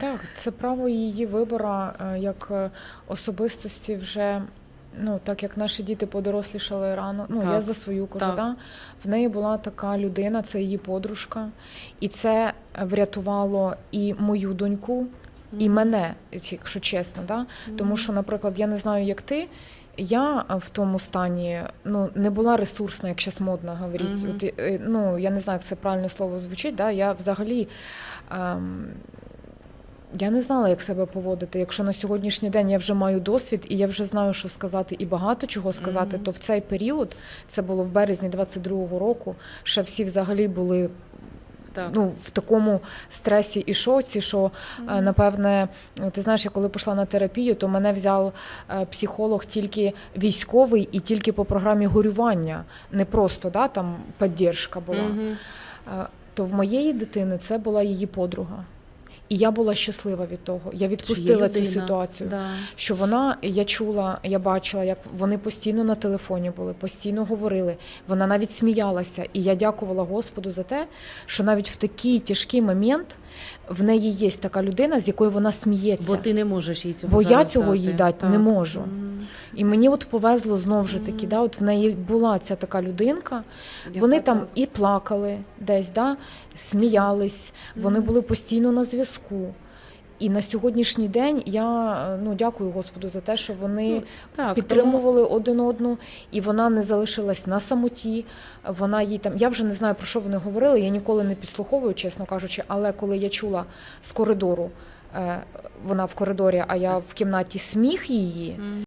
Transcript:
Так, це право її вибора е, як е, особистості вже. Ну, так як наші діти подорослішали рано, ну я за свою кажу, так. да? в неї була така людина, це її подружка, і це врятувало і мою доньку, і мене, якщо чесно. Да? Тому що, наприклад, я не знаю, як ти. Я е, в тому стані ну не була ресурсна, як зараз модно говорити. Мгм. От, е, ну я не знаю, як це правильне слово звучить. Да? Я взагалі ем, я не знала, як себе поводити. Якщо на сьогоднішній день я вже маю досвід і я вже знаю, що сказати, і багато чого сказати, Мгм. то в цей період це було в березні 22-го року. Ще всі взагалі були Так. ну, в такому стресі і шоці, що е, напевне, ти знаєш, я коли пішла на терапію, то мене взяв е, психолог тільки військовий і тільки по програмі горювання, не просто да, там підтримка була. Мгм. Е, То в моєї дитини це була її подруга. І я була щаслива від того. Я відпустила цю ситуацію. Да. Що вона, я чула, я бачила, як вони постійно на телефоні були, постійно говорили. Вона навіть сміялася. І я дякувала Господу за те, що навіть в такий тяжкий момент в неї є така людина, з якою вона сміється. Бо ти не можеш їй цього Бо я цього дати. їй дати не Так. можу. І мені от повезло знов же таки, да, от в неї була ця така людинка. Вони там і плакали десь, да, сміялись, вони були постійно на зв'язку. І на сьогоднішній день я ну дякую Господу за те, що вони Ну, так, підтримували один одну, і вона не залишилась на самоті. Вона їй там. Я вже не знаю про що вони говорили. Я ніколи не підслуховую, чесно кажучи. Але коли я чула з коридору, е, вона в коридорі, а я в кімнаті сміх її. Тому...